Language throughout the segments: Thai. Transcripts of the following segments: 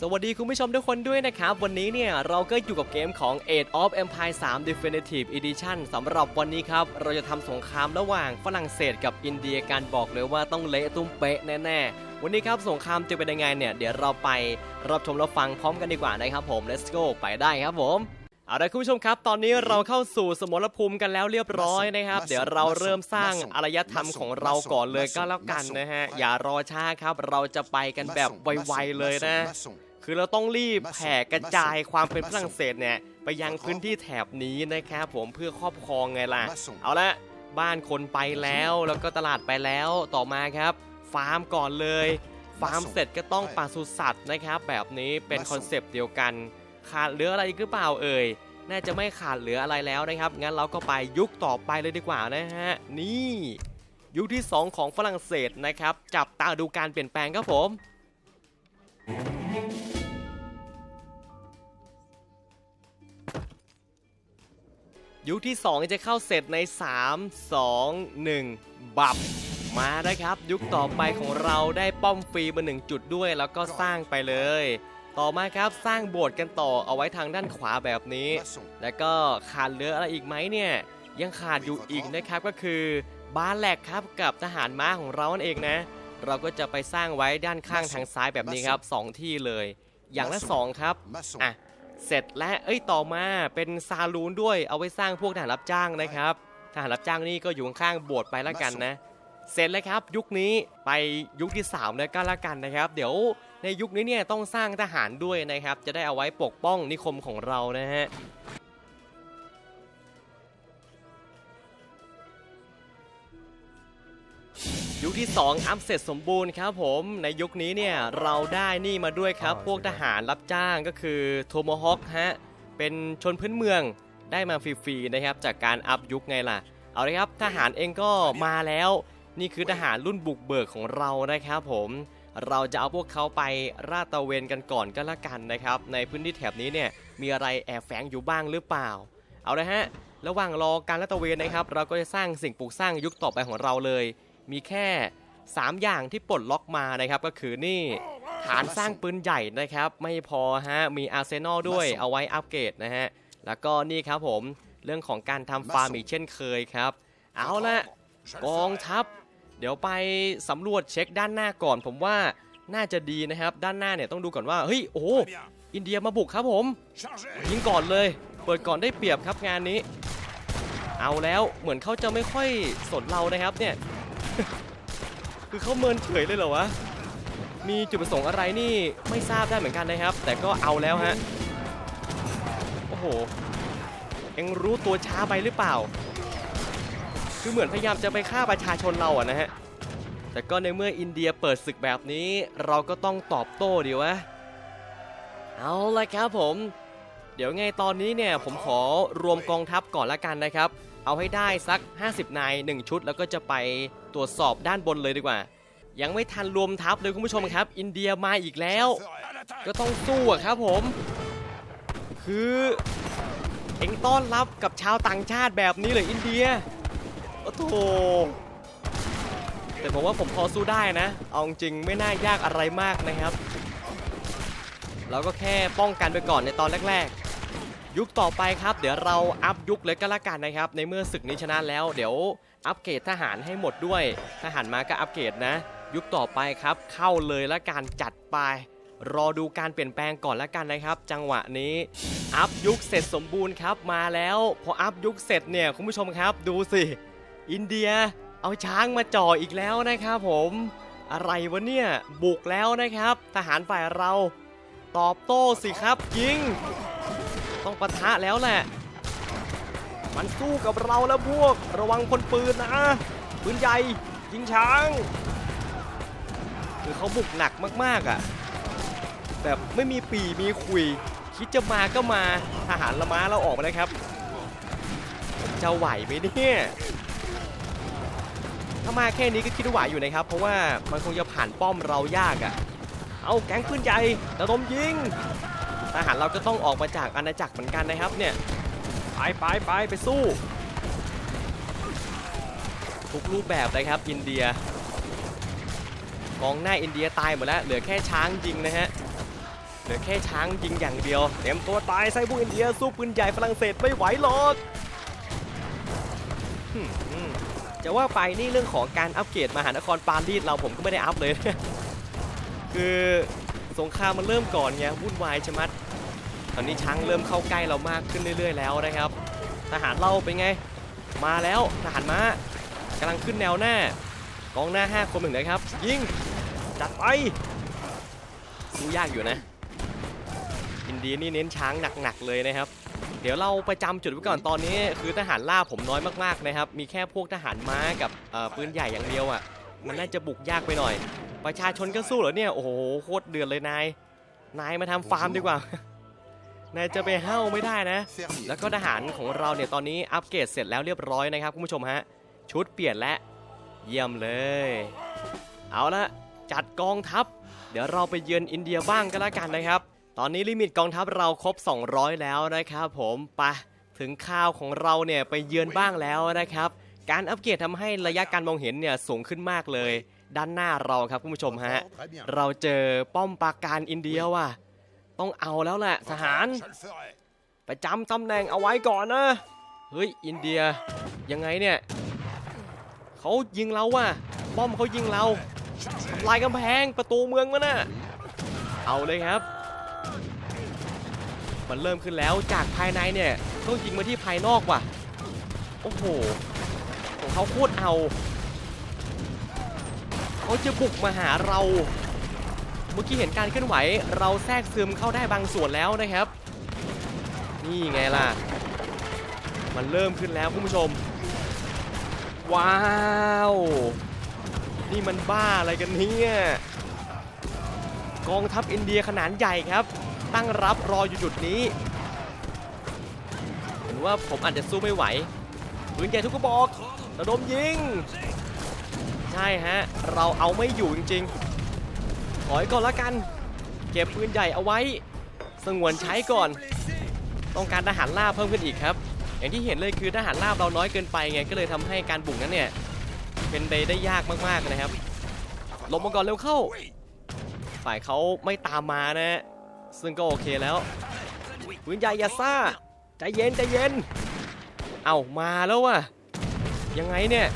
สวัสดีคุณผู้ชมทุกคนด้วยนะครับ วันนี้เนี่ย เราก็อยู่กับเกมของ Age of Empire 3 Definitive Edition สำหรับวันนี้ครับ เราจะทำสงครามระหว่างฝรั่งเศสกับอินเดียการบอกเลยว่าต้องเละตุ้มเป๊ะแน่ๆ วันนี้ครับสงครามจะเป็นยังไงเนี่ย เดี๋ยวเราไปรับชมรับฟังพร้อมกันดีกว่านะครับผม let's go ไปได้ครับผมเอาละคุณผู้ชมครับ ตอนนี้เราเข้าสู่สมรภูมิกันแล้วเรียบร้อยนะครับ เดี๋ยวเราเริ่มสร้างอารยธรรมของเราก่อนเลยก็แล้วกันนะฮะอย่ารอช้าครับ เราจะไปกันแบบไวๆเลยนะ คือเราต้องรีบแผ่กระจายความเป็นฝรั่งเศสเนี่ยไปยังพื้นที่แถบนี้นะครับผมเพื่อครอบครองไงล่ะ เอาละบ้านคนไปแล้วแล้วก็ตลาดไปแล้วต่อมาครับ ฟาร์มก่อนเลย ฟาร์มเสร็จก็ต้องปศุสัตว์นะครับ แบบนี้เป็นคอนเซปต์เดียวกัน ขาดเหลืออะไรอีกหรือเปล่าเอ่ยน่าจะไม่ขาดเหลืออะไรแล้วนะครับ งั้นเราก็ไปยุคต่อไปเลยดีกว่านะฮะ นี่ ยุคที่ 2 ของฝรั่งเศสนะครับ จับตาดูการเปลี่ยนแปลงครับผม ยุคที่ 2 จะเข้าเสร็จใน 3 2 1 บับ มาแล้วครับ ยุคต่อไปของเราได้ป้อมฟรีมาหนึ่งจุดด้วย แล้วก็สร้างไปเลย ต่อมาครับสร้างโบสถ์กันต่อเอาไว้ทางด้านขวาแบบนี้ แล้วก็ขาดเหลืออะไรอีกไหมเนี่ย ยังขาดอยู่อีกนะครับก็คือบ้านแหลกครับกับทหารม้าของเรานั่นเองนะ เราก็จะไปสร้างไว้ด้านข้างทางซ้ายแบบนี้ครับสองที่เลย อย่างละสองครับอะ เสร็จและเอ้ยต่อมาเป็นซาลูนด้วยเอาไว้สร้างพวกทหารรับจ้างนะครับทหารรับจ้างนี่ก็อยู่ข้างๆโบสถ์ไปแล้วกันนะ เสร็จแล้วครับ ยุคนี้ไปยุคที่3แล้วก็แล้วกันนะครับ เดี๋ยวในยุคนี้เนี่ยต้องสร้างทหารด้วยนะครับ จะได้เอาไว้ปกป้องนิคมของเรานะฮะ ยุคที่ 2 อัพเสร็จสมบูรณ์ครับผมในยุคนี้เนี่ยเราได้นี่มาด้วยครับ พวกทหารรับจ้างก็คือโทโมฮอคฮะเป็นชนพื้นเมืองได้มาฟรีๆนะครับจากการอัพยุคไงล่ะ เอาเลยครับทหารเองก็มาแล้ว นี่คือทหารรุ่นบุกเบิกของเรานะครับผมเราจะเอาพวกเขาไปราดตระเวนกันก่อนก็แล้วกันนะครับ ในพื้นที่แถบนี้เนี่ยมีอะไรแอบแฝงอยู่บ้างหรือเปล่า เอาเลยฮะระหว่างรอการลาดตระเวนนะครับ เราก็จะสร้างสิ่งปลูกสร้างยุคต่อไปของเราเลย มีแค่ 3 อย่างที่ปลดล็อกมานะครับ ก็คือนี่ฐานสร้างปืนใหญ่นะครับ ไม่พอฮะ มีอาร์เซนอลด้วยเอาไว้อัปเกรดนะฮะ แล้วก็นี่ครับผมเรื่องของการทำฟาร์มอีกเช่นเคยครับ เอาละกองทัพ เดี๋ยวไปสำรวจเช็คด้านหน้าก่อน ผมว่าน่าจะดีนะครับ ด้านหน้าเนี่ยต้องดูก่อนว่าเฮ้ยโอ้โหอินเดียมาบุกครับผมยิงก่อนเลย เปิดก่อนได้เปรียบครับงานนี้ เอาแล้วเหมือนเขาจะไม่ค่อยสนเรานะครับเนี่ย คือเขาเมินเฉยเลยเหรอวะ มีจุดประสงค์อะไรนี่ไม่ทราบได้เหมือนกันนะครับ แต่ก็เอาแล้วฮะ โอ้โห เอ็งรู้ตัวช้าไปหรือเปล่า คือเหมือนพยายามจะไปฆ่าประชาชนเราอะนะฮะ แต่ก็ในเมื่ออินเดียเปิดศึกแบบนี้ เราก็ต้องตอบโต้ดีวะ เอาละครับผม เดี๋ยวไงตอนนี้เนี่ยผมขอรวมกองทัพก่อนละกันนะครับ เอาให้ได้สัก 50 นาย 1 ชุดแล้วก็จะไป ตรวจสอบด้านบนเลยดีกว่า ยังไม่ทันรวมทัพเลยคุณผู้ชมครับ อินเดียมาอีกแล้ว ก็ต้องสู้อะครับผม คือเอ็งต้อนรับกับชาวต่างชาติแบบนี้เลยอินเดียโอ้โถแต่ผมว่าผมพอสู้ได้นะ เอาจริงไม่น่ายากอะไรมากนะครับ เราก็แค่ป้องกันไปก่อนในตอนแรกๆ ยุคต่อไปครับ เดี๋ยวเราอัพยุคเลยก็แล้วกันนะครับ ในเมื่อศึกนี้ชนะแล้ว เดี๋ยวอัปเกรดทหารให้หมดด้วย ทหารมาก็อัปเกรดนะ ยุคต่อไปครับ เข้าเลยละการจัดไปรอดูการเปลี่ยนแปลงก่อนละกันนะครับ จังหวะนี้ อัพยุคเสร็จสมบูรณ์ครับมาแล้ว พออัพยุคเสร็จเนี่ยคุณผู้ชมครับ ดูสิ อินเดียเอาช้างมาจ่ออีกแล้วนะครับผมอะไรวะเนี่ยบุกแล้วนะครับ ทหารฝ่ายเรา ตอบโต้สิครับยิง ต้องปะทะแล้วแหละ มันสู้กับเราแล้วพวก ระวังคนปืนนะปืนใหญ่ยิงช้าง คือเขาบุกหนักมากๆอะ แบบไม่มีปีมีคุย คิดจะมาก็มาทหารละม้าเราออกมาแล้วครับผมจะไหวไหมเนี่ยถ้ามาแค่นี้ก็คิดว่าไหวอยู่นะครับ เพราะว่ามันคงจะผ่านป้อมเรายากอะ่ะ เอาแก๊งปืนใหญ่ระดมยิง ทหารเราก็ต้องออกมาจากอาณาจักรเหมือนกันนะครับเนี่ยไปไปไปไปสู้ ทุกรูปแบบเลยครับอินเดียกองหน้าอินเดียตายหมดแล้วเหลือแค่ช้างยิงนะฮะเหลืออแค่ช้างยิงอย่างเดียวเต็มตัวตายไซบูอินเดียสู้ปืนใหญ่ฝรั่งเศสไม่ไหวหรอกอืมอืมจะว่าไปนี่เรื่องของการอัปเกรดมหานครปารีสเราผมก็ไม่ได้อัพเลย คือสงครามมันเริ่มก่อนไงวุ่นวายชะมัด ตอนนี้ช้างเริ่มเข้าใกล้เรามากขึ้นเรื่อย ๆ แล้วนะครับ ทหารเราเป็นไง มาแล้วทหารม้ากำลังขึ้นแนวหน้ากองหน้า5คนหนึ่งนะครับ ยิงจัดไปสู้ยากอยู่นะอินดีนี่เน้นช้างหนักๆเลยนะครับ เดี๋ยวเราไปจำจุดไว้ก่อนตอนนี้ คือทหารล่าผมน้อยมากๆนะครับ มีแค่พวกทหารม้ากับปืนใหญ่อย่างเดียวอะ มันน่าจะบุกยากไปหน่อย ประชาชนก็สู้เหรอเนี่ย โอ้โหโคตรเดือดเลยนาย นายมาทำฟาร์มดีกว่า นายจะไปเห้าไม่ได้นะ แล้วก็ทหารของเราเนี่ยตอนนี้อัปเกรดเสร็จแล้วเรียบร้อยนะครับคุณผู้ชมฮะ ชุดเปลี่ยนและเยี่ยมเลย เอาละจัดกองทัพ เดี๋ยวเราไปเยือนอินเดียบ้างก็แล้วกันนะครับ ตอนนี้ลิมิตกองทัพเราครบ 200 แล้วนะครับผมไปถึงข้าวของเราเนี่ยไปเยือนบ้างแล้วนะครับ การอัปเกรดทำให้ระยะการมองเห็นเนี่ยสูงขึ้นมากเลย ด้านหน้าเราครับคุณผู้ชมฮะ เราเจอป้อมปราการอินเดียว่ะ ต้องเอาแล้วแหละทหาร Je le ferai. ไปจำตำแหน่งเอาไว้ก่อนนะ เฮ้ย อินเดียยังไงเนี่ยเขายิงเราว่ะป้อมเขายิงเราทำลายกำแพงประตูเมืองมันน่ะเอาเลยครับ มันเริ่มขึ้นแล้วจากภายในเนี่ยต้องยิงมาที่ภายนอกว่ะโอ้โหของเขาโคตรเอาเขาจะบุกมาหาเรา เมื่อกี้เห็นการเคลื่อนไหว เราแทรกซึมเข้าได้บางส่วนแล้วนะครับ นี่ไงล่ะ มันเริ่มขึ้นแล้วคุณผู้ชม ว้าว นี่มันบ้าอะไรกันเนี่ยกองทัพอินเดียขนาดใหญ่ครับ ตั้งรับรออยู่จุดนี้เห็นว่าผมอาจจะสู้ไม่ไหวปืนใหญ่ทุกกระบอกระดมยิง ใช่ฮะ เราเอาไม่อยู่จริงๆ ถอยก่อนละกัน เก็บปืนใหญ่เอาไว้ สงวนใช้ก่อน ต้องการทหารลาบเพิ่มขึ้นอีกครับ อย่างที่เห็นเลยคือทหารลาบเราน้อยเกินไปไงก็เลยทำให้การบุกนั้นเนี่ยเป็นไปได้ยากมากๆนะครับลบมาก่อนเร็วเข้า ฝ่ายเขาไม่ตามมานะ ซึ่งก็โอเคแล้วปืนใหญ่อย่าซ่าใจเย็นใจเย็น เอามาแล้วว่ะยังไงเนี่ย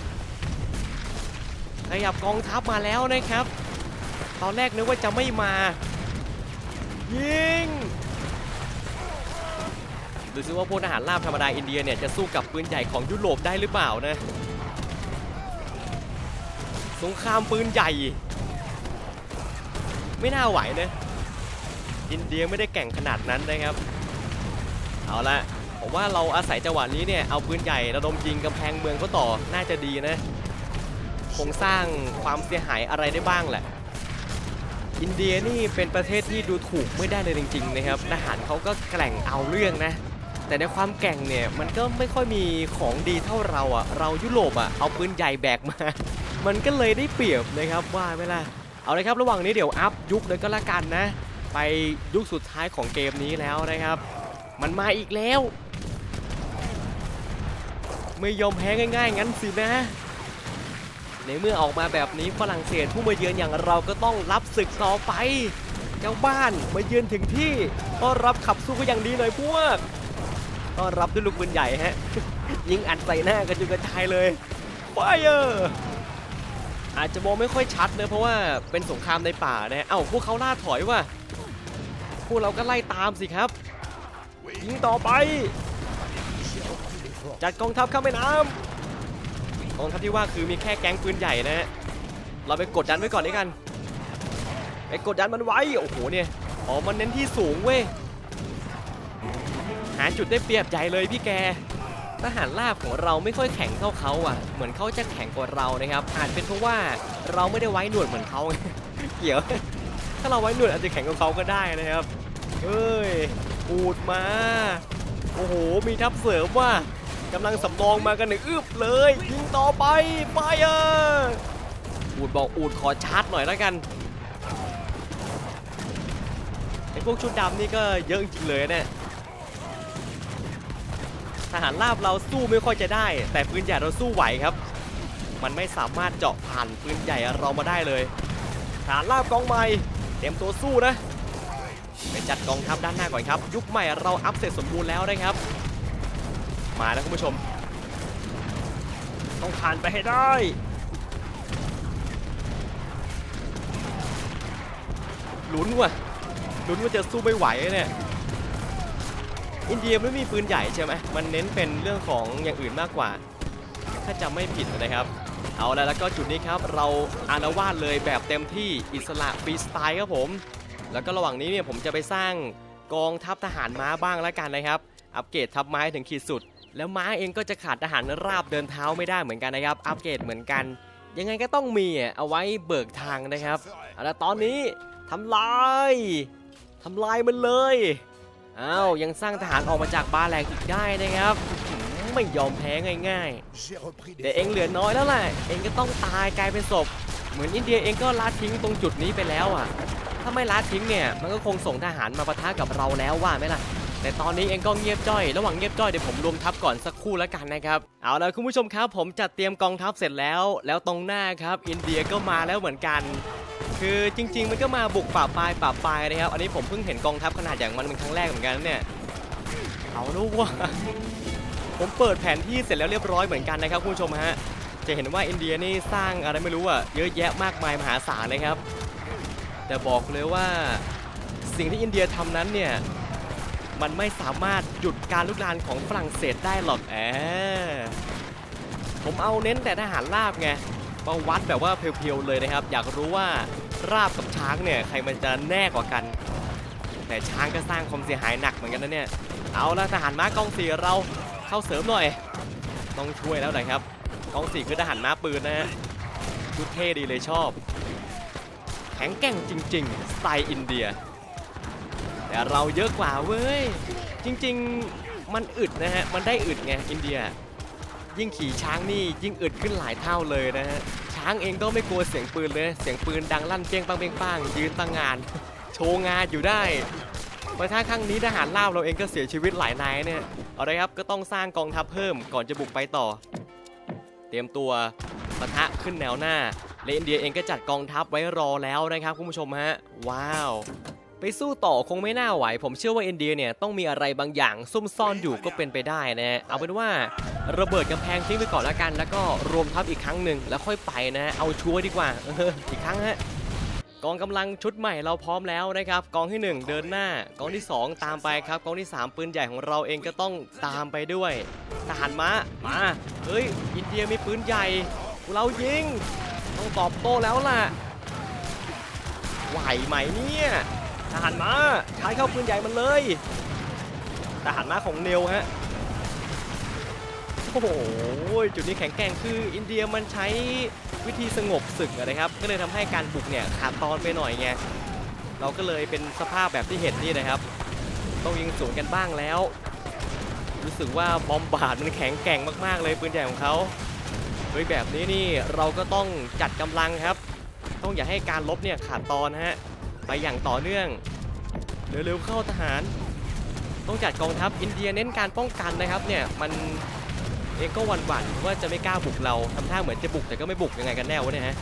ขยับกองทัพมาแล้วนะครับ ตอนแรกนึกว่าจะไม่มา ยิงดูซิว่าพวกทหารราบธรรมดาอินเดียเนี่ยจะสู้กับปืนใหญ่ของยุโรปได้หรือเปล่านะ สงครามปืนใหญ่ ไม่น่าไหวนะ อินเดียไม่ได้แก่งขนาดนั้นนะครับ เอาละผมว่าเราอาศัยจังหวะนี้เนี่ยเอาปืนใหญ่ระดมยิงกำแพงเมืองเขาต่อน่าจะดีนะ คงสร้างความเสียหายอะไรได้บ้างแหละ อินเดียนี่เป็นประเทศที่ดูถูกไม่ได้เลยจริงๆนะครับทหารเขาก็แกร่งเอาเรื่องนะ แต่ในความแกร่งเนี่ยมันก็ไม่ค่อยมีของดีเท่าเราอะ่ะ เรายุโรปอะ่ะเอาปืนใหญ่แบกมา มันก็เลยได้เปรียบนะครับว่าไหมล่ะ เอาเลยครับระหว่างนี้เดี๋ยวอัพยุคเลยก็แล้วกันนะ ไปยุคสุดท้ายของเกมนี้แล้วนะครับ มันมาอีกแล้ว ไม่ยอมแพ้ง่ายๆงั้นสินะ ในเมื่อออกมาแบบนี้ฝรั่งเศสผู้มาเยือนอย่างเราก็ต้องรับศึกต่อไป เจ้าบ้านมาเยือนถึงที่ต้อนรับขับสู้ก็อย่างดีหน่อยพวกต้อนรับด้วยลูกปืนใหญ่ฮะ ยิงอัดใส่หน้ากันจนกระจายเลยไฟเออร์อาจจะมองไม่ค่อยชัดเนะเพราะว่าเป็นสงครามในป่านะเอ้าพวกเขาล่าถอยว่ะพวกเราก็ไล่ตามสิครับ ยิงต่อไป จัดกองทัพเข้ามแม่น้ำ กองทัพที่ว่าคือมีแค่แก๊งปืนใหญ่นะฮะเราไปกดดันไว้ก่อนด้วยกันไปกดดันมันไว้โอ้โหเนี่ยอ๋อมันเน้นที่สูงเว้ยหาจุดได้เปรียบใหญ่เลยพี่แกทหารลาบของเราไม่ค่อยแข็งเท่าเขาอะ เหมือนเขาจะแข็งกว่าเรานะครับ อาจเป็นเพราะว่าเราไม่ได้ไว้หนวดเหมือนเขาเกี่ยว ถ้าเราไว้หนวดอาจจะแข็งกว่าเขาก็ได้นะครับ เอ้ยอูดมา โอ้โห มีทัพเสริมว่ะ กำลังสำรองมากันหนึ่งอึบเลย ยิงต่อไปไฟเออร์อูดบอกอูดขอชาร์จหน่อยแล้วกันไอพวกชุดดำนี่ก็เยอะจริงเลยเนี่ยทหารราบเราสู้ไม่ค่อยจะได้ แต่ปืนใหญ่เราสู้ไหวครับ มันไม่สามารถเจาะผ่านปืนใหญ่เรามาได้เลยทหารราบกองใหม่เตรียมตัวสู้นะไปจัดกองทัพด้านหน้าก่อนครับ ยุคใหม่เราอัพเสร็จสมบูรณ์แล้วนะครับ มาแล้วคุณผู้ชม ต้องผ่านไปให้ได้ลุ้นว่ะลุ้นว่าจะสู้ไม่ไหวเนี่ยอินเดียไม่มีปืนใหญ่ใช่ไหมมันเน้นเป็นเรื่องของอย่างอื่นมากกว่า ถ้าจำไม่ผิดนะครับ เอาแล้วแล้วก็จุดนี้ครับ เราอานวาดเลยแบบเต็มที่อิสระฟรีสไตล์ครับผม แล้วก็ระหว่างนี้เนี่ยผมจะไปสร้างกองทัพทหารม้าบ้างแล้วกันนะครับ อัปเกรดทัพม้าให้ถึงขีดสุด แล้วม้าเองก็จะขาดทหารราบเดินเท้าไม่ได้เหมือนกันนะครับ อัปเกรดเหมือนกัน ยังไงก็ต้องมีอะเอาไว้เบิกทางนะครับเอาละตอนนี้ทำลายทำลายมันเลยอ้าวยังสร้างทหารออกมาจากบาแหลกอีกได้นะครับ ไม่ยอมแพ้ง่ายๆแต่เองเหลือน้อยแล้วแหละเองก็ต้องตายกลายเป็นศพ เหมือนอินเดียเองก็ละทิ้งตรงจุดนี้ไปแล้วอะ ถ้าไม่ละทิ้งเนี่ย มันก็คงส่งทหารมาปะทะกับเราแล้วว่าไหมล่ะ แต่ตอนนี้เองก็เงียบจ้อย ระหว่างเงียบจ้อยเดี๋ยวผมรวมทัพก่อนสักคู่แล้วกันนะครับ เอาละคุณผู้ชมครับ ผมจัดเตรียมกองทัพเสร็จแล้ว แล้วตรงหน้าครับ อินเดียก็มาแล้วเหมือนกัน คือจริง ๆ มันก็มาบุกป่าปลายป่าปลายนะครับ อันนี้ผมเพิ่งเห็นกองทัพขนาดอย่างมันเป็นครั้งแรกเหมือนกันเนี่ย เอาลูกว่า ผมเปิดแผนที่เสร็จแล้วเรียบร้อยเหมือนกันนะครับคุณผู้ชมฮะ จะเห็นว่าอินเดียนี่สร้างอะไรไม่รู้อะเยอะแยะมากมายมหาศาลเลยครับ แต่บอกเลยว่าสิ่งที่อินเดียทำนั้นเนี่ย มันไม่สามารถหยุดการลุกลานของฝรั่งเศสได้หรอกแอผมเอาเน้นแต่ทหารราบไงมาวัดแบบว่าเพียวๆเลยนะครับ อยากรู้ว่าราบกับช้างเนี่ยใครมันจะแน่กว่ากัน แต่ช้างก็สร้างความเสียหายหนักเหมือนกันนะเนี่ย เอาละทหารม้ากองสี่เราเข้าเสริมหน่อย ต้องช่วยแล้วหน่อยครับกองสี่คือทหารม้าปืนนะฮะชุดเท่ดีเลยชอบ แข็งแกร่งจริง ๆ สไตล์อินเดีย แต่เราเยอะกว่าเว้ย จริงๆมันอึดนะฮะ มันได้อึดไงอินเดีย ยิ่งขี่ช้างนี่ยิ่งอึดขึ้นหลายเท่าเลยนะฮะ ช้างเองก็ไม่กลัวเสียงปืนเลย เสียงปืนดังลั่นเปี้ยงปังเปี้ยงปังยืนตั้งงาน โชว์งานอยู่ได้มาถ้าครั้งนี้ทหารลาบเราเองก็เสียชีวิตหลายนายเนี่ย เอาละครับก็ต้องสร้างกองทัพเพิ่มก่อนจะบุกไปต่อ เตรียมตัวปะทะขึ้นแนวหน้าและอินเดียเองก็จัดกองทัพไว้รอแล้วนะครับคุณผู้ชมฮะ ว้าว ไปสู้ต่อคงไม่น่าไหว ผมเชื่อว่าอินเดียเนี่ยต้องมีอะไรบางอย่างซุ่มซ่อนอยู่ก็เป็นไปได้นะฮะเอาเป็นว่าระเบิดกำแพงทิ้งไปก่อนแล้วกัน แล้วก็รวมทัพอีกครั้งหนึ่งแล้วค่อยไปนะฮะเอาชัวร์ดีกว่าเอออีกครั้งฮะกองกำลังชุดใหม่เราพร้อมแล้วนะครับกองที่ 1 เดินหน้ากองที่ 2 ตามไปครับกองที่ 3 ปืนใหญ่ของเราเองก็ต้องตามไปด้วยทหารม้ามาเฮ้ยอินเดียมีปืนใหญ่เรายิงต้องตอบโต้แล้วล่ะไหวไหมเนี่ย ทหารม้าใช้เข้าปืนใหญ่มันเลยทหารม้าของเนวฮะโอ้โหจุดนี้แข็งแกร่งคืออินเดียมันใช้วิธีสงบศึกนะครับ ก็เลยทำให้การบุกเนี่ยขาดตอนไปหน่อยไงเราก็เลยเป็นสภาพแบบที่เห็นนี่นะครับ ต้องยิงสวนกันบ้างแล้ว รู้สึกว่าบอมบาร์ดมันแข็งแกร่งมากๆเลยปืนใหญ่ของเขาโดยแบบนี้นี่เราก็ต้องจัดกำลังครับ ต้องอย่าให้การลบเนี่ยขาดตอนฮะ ไปอย่างต่อเนื่อง เร็วๆเข้าทหาร ต้องจัดกองทัพอินเดียเน้นการป้องกันนะครับเนี่ยมันเองก็หวั่นๆว่าจะไม่กล้าบุกเราทำท่าเหมือนจะบุกแต่ก็ไม่บุกยังไงกันแน่วะเนี่ยฮะ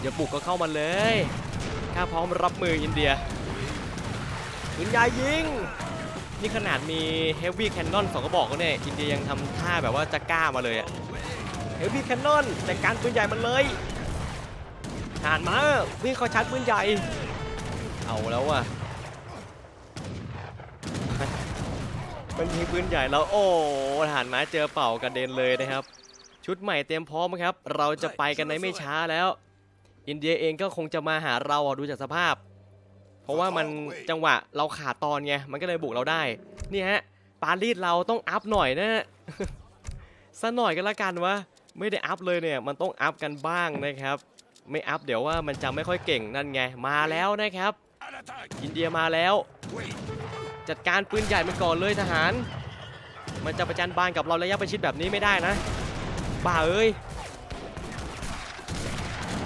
อย่าบุกก็เข้ามาเลยข้าพร้อมรับมืออินเดียปืนใหญ่ยิงนี่ขนาดมีเฮฟวี่แคนนอนสองกระบอกแล้วเนี่ยอินเดียยังทำท่าแบบว่าจะกล้ามาเลยอะเฮฟวี่แคนนอนแต่การปืนใหญ่มันเลยทหารมาวิ่งเข้าชาร์จปืนใหญ่ เอาแล้วว่ะมันยิงปืนใหญ่แล้วโอ้ทหารม้าเจอเป่ากระเด็นเลยนะครับ ชุดใหม่เตรียมพร้อมครับ เราจะไปกันในไม่ช้าแล้ว อินเดียเองก็คงจะมาหาเราอะดูจากสภาพ เพราะว่ามันจังหวะเราขาดตอนไงมันก็เลยบุกเราได้ นี่ฮะปารีสเราต้องอัพหน่อยนะสักหน่อยกันละกันวะไม่ได้อัพเลยเนี่ยมันต้องอัพกันบ้างนะครับ ไม่อัพเดี๋ยวว่ามันจะไม่ค่อยเก่งนั่นไงมาแล้วนะครับ อินเดียมาแล้ว จัดการปืนใหญ่มันก่อนเลยทหาร มันจะประจันบานกับเราระยะประชิดแบบนี้ไม่ได้นะ บ้าเอ้ย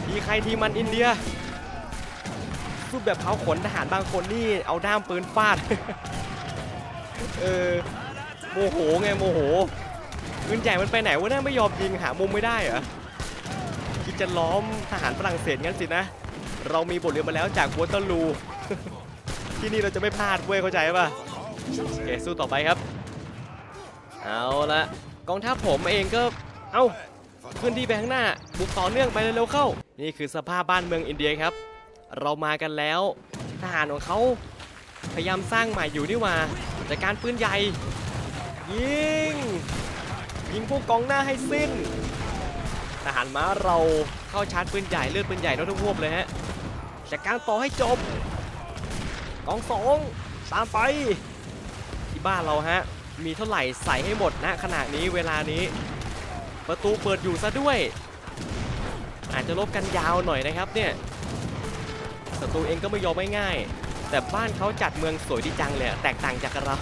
ทีใครทีมันอินเดียรูปแบบเขาขนทหารบางคนนี่เอาด้ามปืนฟาด เออโมโหไงโมโหปืนใหญ่มันไปไหนวะเนี่ยไม่ยอมยิงหามุมไม่ได้เหรอคิดจะล้อมทหารฝรั่งเศสงั้นสินะ เรามีบทเรียนมาแล้วจากวอเตอร์ลู ที่นี่เราจะไม่พลาดเว้ยเข้าใจป่ะโอเคสู้ต่อไปครับ เอาละกองทัพผมเองก็ เอ้าเคลื่อนที่ไปข้างหน้า บุกต่อเนื่องไปเร็วๆเข้า นี่คือสภาพบ้านเมืองอินเดียครับ เรามากันแล้วทหารของเขาพยายามสร้างใหม่อยู่นี่ว่าจัดการปืนใหญ่ ยิง ยิงพวกกองหน้าให้สิ้น ทหารม้าเราเข้าชาร์จปืนใหญ่เลือดปืนใหญ่รถทุกวบเลยฮะจัดการต่อให้จบ องสองตามไป ที่บ้านเราฮะ มีเท่าไหร่ใส่ให้หมดณขณะนี้เวลานี้ ประตูเปิดอยู่ซะด้วย อาจจะลบกันยาวหน่อยนะครับเนี่ยศัตรูเองก็ไม่ยอมง่ายๆแต่บ้านเขาจัดเมืองสวยดีจังเลยแตกต่างจากเรา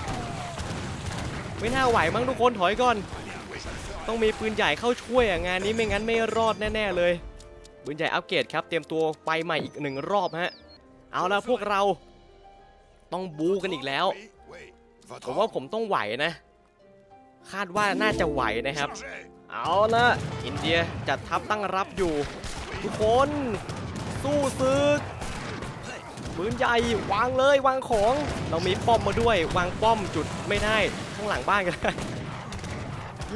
ไม่น่าไหวมั้งทุกคนถอยก่อน ต้องมีปืนใหญ่เข้าช่วยอะงานนี้ไม่งั้นไม่รอดแน่ๆเลยปืนใหญ่อัปเกรดครับเตรียมตัวไปใหม่อีกหนึ่งรอบฮะเอาละพวกเรา ต้องบูกันอีกแล้ว ผมว่าผมต้องไหวนะ คาดว่าน่าจะไหวนะครับ เอาละอินเดียจัดทัพตั้งรับอยู่ ทุกคนสู้ศึกปืนใหญ่วางเลยวางของ เรามีป้อมมาด้วย วางป้อมจุดไม่ได้ข้างหลังบ้านกันได้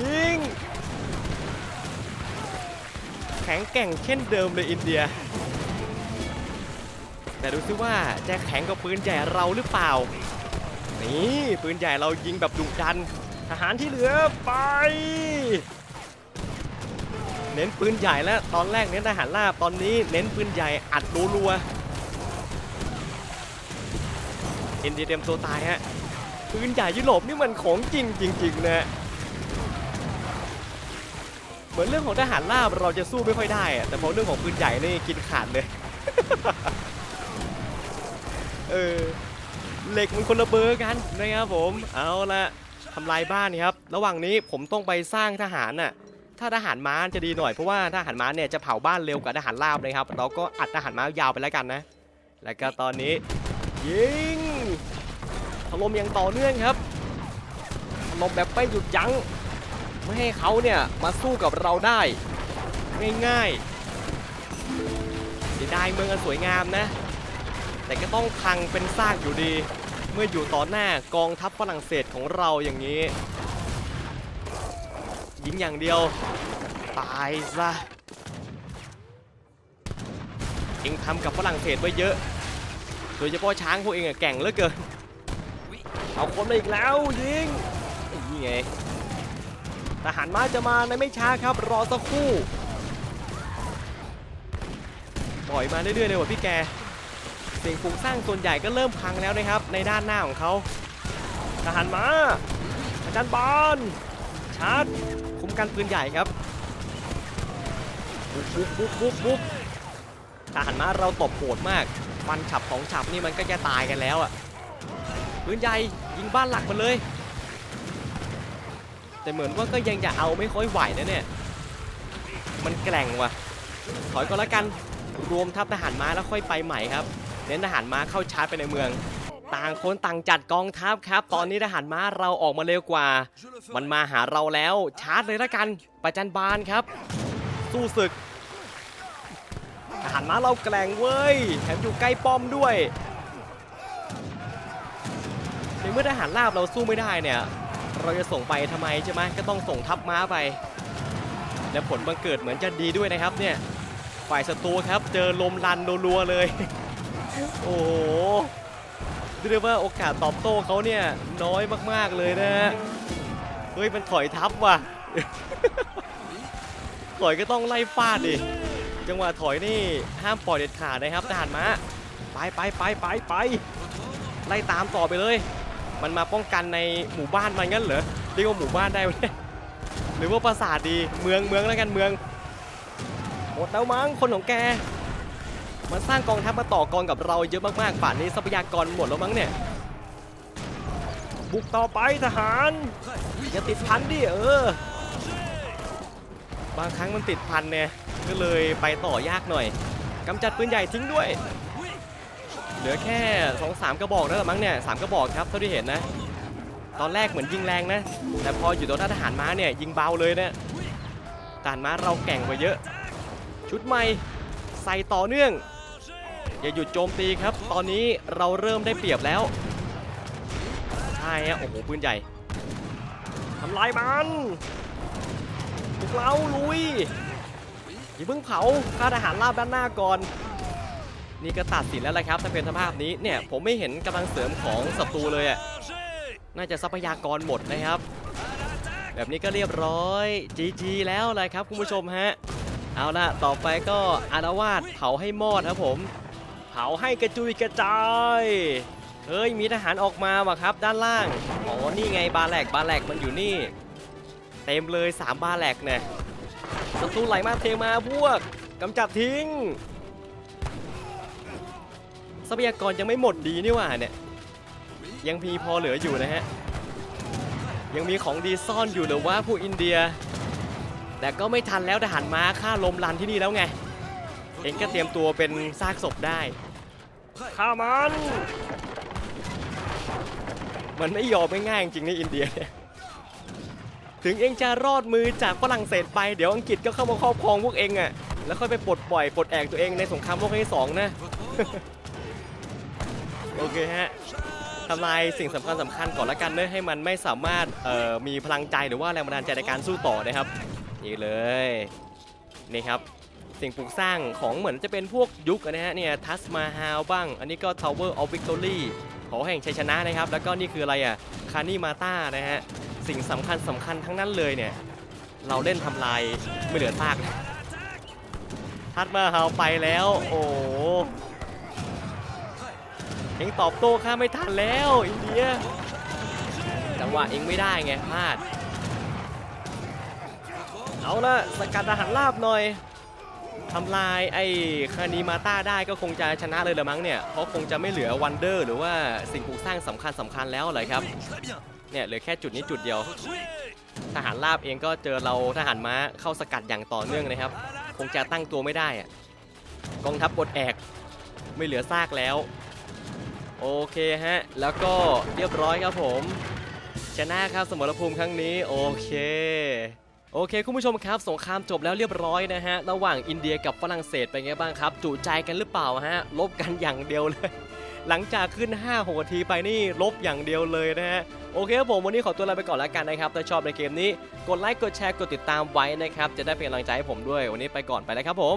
ยิงแข็งแกร่งเช่นเดิมเลยอินเดีย แต่ดูซิว่าจะแข็งกว่าปืนใหญ่เราหรือเปล่า นี่ปืนใหญ่เรายิงแบบดุดัน ทหารที่เหลือไป เน้นปืนใหญ่แล้วตอนแรกเน้นทหารราบตอนนี้เน้นปืนใหญ่อัดรัวๆอินเดียเตรียมตัวตายฮะปืนใหญ่ยุโรปนี่มันของจริงจริงๆนะเหมือนเรื่องของทหารราบเราจะสู้ไม่ค่อยได้แต่พอเรื่องของปืนใหญ่นี่กินขาดเลย เออเหล็กมันคนละเบอร์กันนะครับผมเอาละทำลายบ้านครับ ระหว่างนี้ผมต้องไปสร้างทหารน่ะถ้าทหารม้าจะดีหน่อยเพราะว่าทหารม้าเนี่ยจะเผาบ้านเร็วกว่าทหารราบเลยครับ เราก็อัดทหารม้ายาวไปแล้วกันนะ แล้วก็ตอนนี้ ยิงถล่มอย่างต่อเนื่องครับถล่มแบบไม่หยุดยั้งไม่ให้เขาเนี่ยมาสู้กับเราได้ ง่ายๆเสียดายเมืองอันสวยงามนะ แต่ก็ต้องพังเป็นซากอยู่ดี เมื่ออยู่ต่อหน้ากองทัพฝรั่งเศสของเราอย่างนี้ ยิงอย่างเดียว ตายซะเองทำกับฝรั่งเศสไว้เยอะ โดยเฉพาะช้างพวกเองอะแก่งเหลือเกิน เอาคนมาอีกแล้วยิงนี่ไงทหารม้าจะมาในไม่ช้าครับ รอสักครู่ ปล่อยมาเรื่อยๆเลยว่ะพี่แก สิ่งปลูกสร้างส่วนใหญ่ก็เริ่มพังแล้วนะครับ ในด้านหน้าของเขาทหารมาอาจารย์บอลชาร์จคุ้มกันปืนใหญ่ครับบุกบุกบุกบุกบุกทหารมาเราตบโหดมากฟันฉับของฉับนี่มันก็จะตายกันแล้วอะปืนใหญ่ยิงบ้านหลักมาเลย แต่เหมือนว่าก็ยังจะเอาไม่ค่อยไหวนะเนี่ยมันแกร่งว่ะถอยก็แล้วกันรวมทัพทหารม้าแล้วค่อยไปใหม่ครับ เน้นทหารม้าเข้าชาร์จไปในเมือง ต่างคนต่างจัดกองทัพครับ ตอนนี้ทหารม้าเราออกมาเร็วกว่า มันมาหาเราแล้วชาร์จเลยละกันประจันบานครับ สู้ศึกทหารม้าเราแกร่งเว้ยแถมอยู่ใกล้ป้อมด้วยในเมื่อทหารราบเราสู้ไม่ได้เนี่ย เราจะส่งไปทำไมใช่ไหมก็ต้องส่งทัพม้าไป และผลบังเกิดเหมือนจะดีด้วยนะครับเนี่ยฝ่ายศัตรูครับเจอลมรันรัวๆเลย โอ้โหเรียกว่าโอกาสตอบโต้เขาเนี่ยน้อยมากๆเลยนะฮะเฮ้ยมันถอยทับว่ะ ถอยก็ต้องไล่ฟาดดิจังหวะถอยนี่ห้ามปล่อยเด็ดขาดนะครับทหารม้าไปไปไปไปไปไล่ตามต่อไปเลย มันมาป้องกันในหมู่บ้านมันงั้นเหรอเรียกว่าหมู่บ้านได้ไหมหรือว่าปราสาทดีเมืองเมืองแล้วกันเมืองหมดแล้วมั้งคนของแก มันสร้างกองทัพมาต่อกรกับเราเยอะมากๆป่านนี้ทรัพยากรหมดแล้วมั้งเนี่ย บุกต่อไปทหารอย่าติดพันดิเออบางครั้งมันติดพันเนี่ยก็เลยไปต่อยากหน่อยกำจัดปืนใหญ่ทิ้งด้วย เหลือแค่2อสามกระบอกแล้วละมั้งเนี่ยสามกระบอกครับเท่าที่เห็นนะ ตอนแรกเหมือนยิงแรงนะ แต่พออยู่ตัวหน้าทหารม้าเนี่ยยิงเบาเลยนะทหารม้าเราแก่งกว่าเยอะ ชุดใหม่ใส่ต่อเนื่อง อย่าหยุดโจมตีครับ ตอนนี้เราเริ่มได้เปรียบแล้ว ใช่ฮะ โอ้โหปืนใหญ่ทำลายมันพวกเราลุยอย่าเพิ่งเผาค่าทหารราบด้านหน้าก่อน นี่ก็ตัดสินแล้วแหละครับ ถ้าเป็นสภาพนี้เนี่ย ผมไม่เห็นกำลังเสริมของศัตรูเลยอะน่าจะทรัพยากรหมดนะครับ แบบนี้ก็เรียบร้อย GG แล้วเลยครับคุณผู้ชมฮะ เอาล่ะต่อไปก็อารวาสเผาให้มอดครับผม เผาให้กระจุยกระจายเฮ้ยมีทหารออกมาว่ะครับด้านล่างอ๋อนี่ไงบาแหลกบาแหลกมันอยู่นี่ เต็มเลย 3 บาแหลกเนี่ยศัตรูไหลมาเทมาพวกกำจัดทิ้งทรัพยากรยังไม่หมดดีนี่หว่าเนี่ยยังมีพอเหลืออยู่นะฮะยังมีของดีซ่อนอยู่หรือว่าผู้อินเดีย แต่ก็ไม่ทันแล้วทหารม้าฆ่าลมรันที่นี่แล้วไงเองก็เตรียมตัวเป็นซากศพได้ ฆ่ามัน มันไม่ยอมง่ายจริงๆในอินเดียเนี่ยถึงเองจะรอดมือจากฝรั่งเศสไปเดี๋ยวอังกฤษก็เข้ามาครอบครองพวกเองอะ่ะแล้วค่อยไปปลดปล่อยปลดแอกตัวเองในสงครามโลกครั้งที่สองนะโอเคฮะทำลายสิ่งสำคัญสำคัญก่อนละกันเนอะให้มันไม่สามารถเอ่อมีพลังใจหรือว่าแรงบันดาลใจในการสู้ต่อนะครับนี่เลยนี่ครับ สิ่งปลูกสร้างของเหมือนจะเป็นพวกยุคนะฮะเนี่ยทัสมาฮาลบ้าง อันนี้ก็ Tower of Victory ขอแห่งชัยชนะนะครับ แล้วก็นี่คืออะไรอะคานี่มาตานะฮะสิ่งสำคัญสำคัญทั้งนั้นเลยเนี่ย เราเล่นทำลายไม่เหลือซากทัสมาฮาลไปแล้ว โอ้เองตอบโต้ข้าไม่ทันแล้วอินเดียจังหวะเองไม่ได้ไงพลาด เอาละสกัดอาหารลาบหน่อย ทำลายไอ้คานีมาต้าได้ก็คงจะชนะเลยละมั้งเนี่ยเพราะคงจะไม่เหลือวันเดอร์หรือว่าสิ่งปลูกสร้างสำคัญสำคัญแล้วเลยครับเนี่ยเหลือแค่จุดนี้จุดเดียว ทหารลาบเองก็เจอเราทหารม้าเข้าสกัดอย่างต่อเนื่องนะครับ คงจะตั้งตัวไม่ได้อะกองทัพปลดแอกไม่เหลือซากแล้ว โอเคฮะ แล้วก็เรียบร้อยครับผม ชนะครับสมรภูมิครั้งนี้โอเค โอเคคุณผู้ชมครับสงครามจบแล้วเรียบร้อยนะฮะระหว่างอินเดียกับฝรั่งเศสเป็นไงบ้างครับ จุใจกันหรือเปล่าฮะลบกันอย่างเดียวเลย หลังจากขึ้น5 6นาทีไปนี่ลบอย่างเดียวเลยนะฮะโอเคครับผมวันนี้ขอตัวลาไปก่อนแล้วกันนะครับถ้าชอบในเกมนี้กดไลค์กดแชร์กดติดตามไว้นะครับจะได้เป็นกำลังใจให้ผมด้วยวันนี้ไปก่อนไปแล้วครับผม